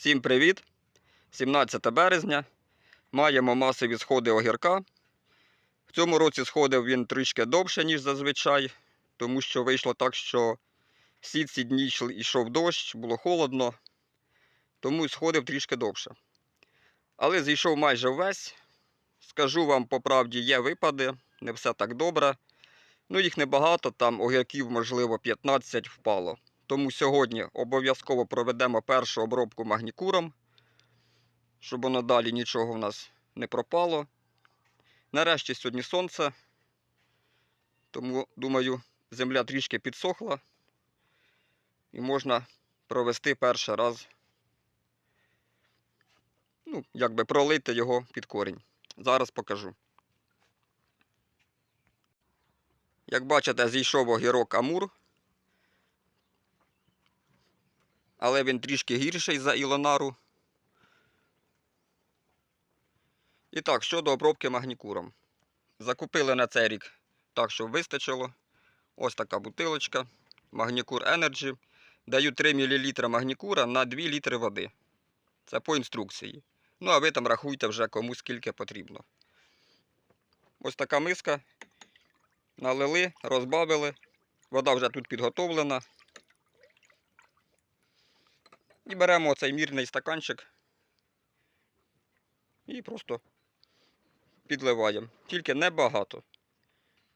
Всім привіт! 17 березня. Маємо масові сходи огірка. В цьому році сходив він трішки довше, ніж зазвичай, тому що вийшло так, що всі ці дні йшов дощ, було холодно, тому сходив трішки довше. Але зійшов майже весь. Скажу вам по правді, є випади, не все так добре. Ну, їх небагато, там огірків, можливо, 15 впало. Тому сьогодні обов'язково проведемо першу обробку магнікуром, щоб воно далі нічого в нас не пропало. Нарешті сьогодні сонце, тому, думаю, земля трішки підсохла і можна провести перший раз, ну, якби пролити його під корінь. Зараз покажу. Як бачите, зійшов огірок Амур. Але він трішки гірший за Ілонару. І так, щодо обробки магнікуром. Закупили на цей рік так, щоб вистачило. Ось така бутилочка. Магнікур Energy. Даю 3 мл магнікура на 2 літри води. Це по інструкції. Ну, а ви там рахуйте вже кому скільки потрібно. Ось така миска. Налили, розбавили. Вода вже тут підготовлена. І беремо оцей мірний стаканчик і просто підливаємо. Тільки небагато.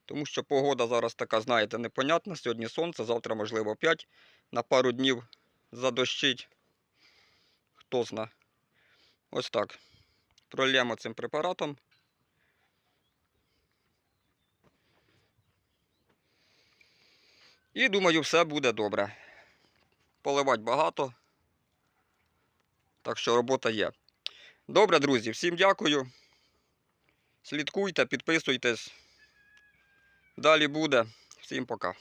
Тому що погода зараз така, знаєте, непонятна. Сьогодні сонце, завтра, можливо, опять на пару днів задощить. Хто зна. Ось так. Прольємо цим препаратом. І думаю, все буде добре. Поливати багато. Так що робота є. Добре, друзі, всім дякую. Слідкуйте, підписуйтесь. Далі буде. Всім пока.